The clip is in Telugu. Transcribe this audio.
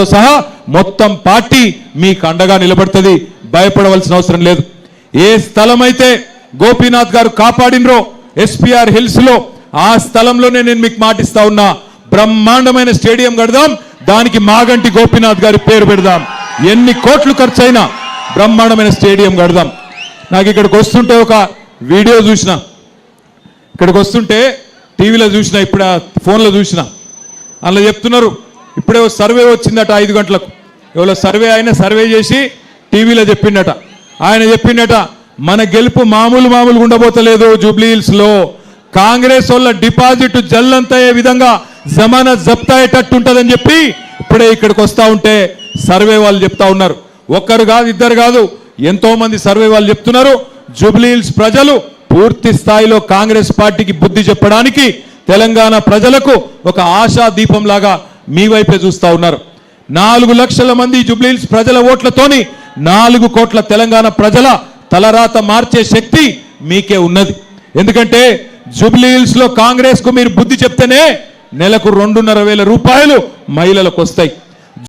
గారితో సహా మొత్తం పార్టీ మీకు అండగా నిలబడుతుంది. భయపడవలసిన అవసరం లేదు. ఏ స్థలం అయితే గోపీనాథ్ గారు కాపాడినరో ఎస్పీఆర్ హిల్స్లో ఆ స్థలంలోనే నేను మీకు మాటిస్తా ఉన్నా. బ్రహ్మాండమైన స్టేడియం కడదాం. దానికి మాగంటి గోపీనాథ్ గారి పేరు పెడదాం. ఎన్ని కోట్లు ఖర్చైనా బ్రహ్మాండమైన స్టేడియం కడదాం. నాకు ఇక్కడికి వస్తుంటే ఒక వీడియో చూసిన. ఇక్కడికి వస్తుంటే టీవీలో చూసిన ఇప్పుడు ఫోన్లో చూసిన. అందులో చెప్తున్నారు ఇప్పుడే ఓ సర్వే వచ్చిందట ఐదు గంటలకు. ఎవరో సర్వే ఆయన సర్వే చేసి టీవీలో చెప్పిండట. ఆయన చెప్పిండట మన గెలుపు మామూలు మామూలుగా ఉండబోతలేదు జూబ్లీహిల్స్లో కాంగ్రెస్ వాళ్ళ డిపాజిట్ జల్లంతయ్యే విధంగా జమానా జప్తాయేటట్టు ఉంటుందని చెప్పి ఇప్పుడే ఇక్కడికి వస్తూ ఉంటే సర్వే వాళ్ళు చెప్తా ఉన్నారు. ఒక్కరు కాదు ఇద్దరు కాదు ఎంతోమంది సర్వే వాళ్ళు చెప్తున్నారు. జూబ్లీ హిల్స్ ప్రజలు పూర్తి స్థాయిలో కాంగ్రెస్ పార్టీకి బుద్ధి చెప్పడానికి తెలంగాణ ప్రజలకు ఒక ఆశా దీపంలాగా మీ వైపే చూస్తా ఉన్నారు. నాలుగు లక్షల మంది జుబ్లీన్స్ ప్రజల ఓట్లతోని నాలుగు కోట్ల తెలంగాణ ప్రజల తలరాత మార్చే శక్తి మీకే ఉన్నది. ఎందుకంటే జుబ్లీహిల్స్లో కాంగ్రెస్కు మీరు బుద్ధి చెప్తేనే నెలకు రెండున్నర వేల రూపాయలు మహిళలకు వస్తాయి.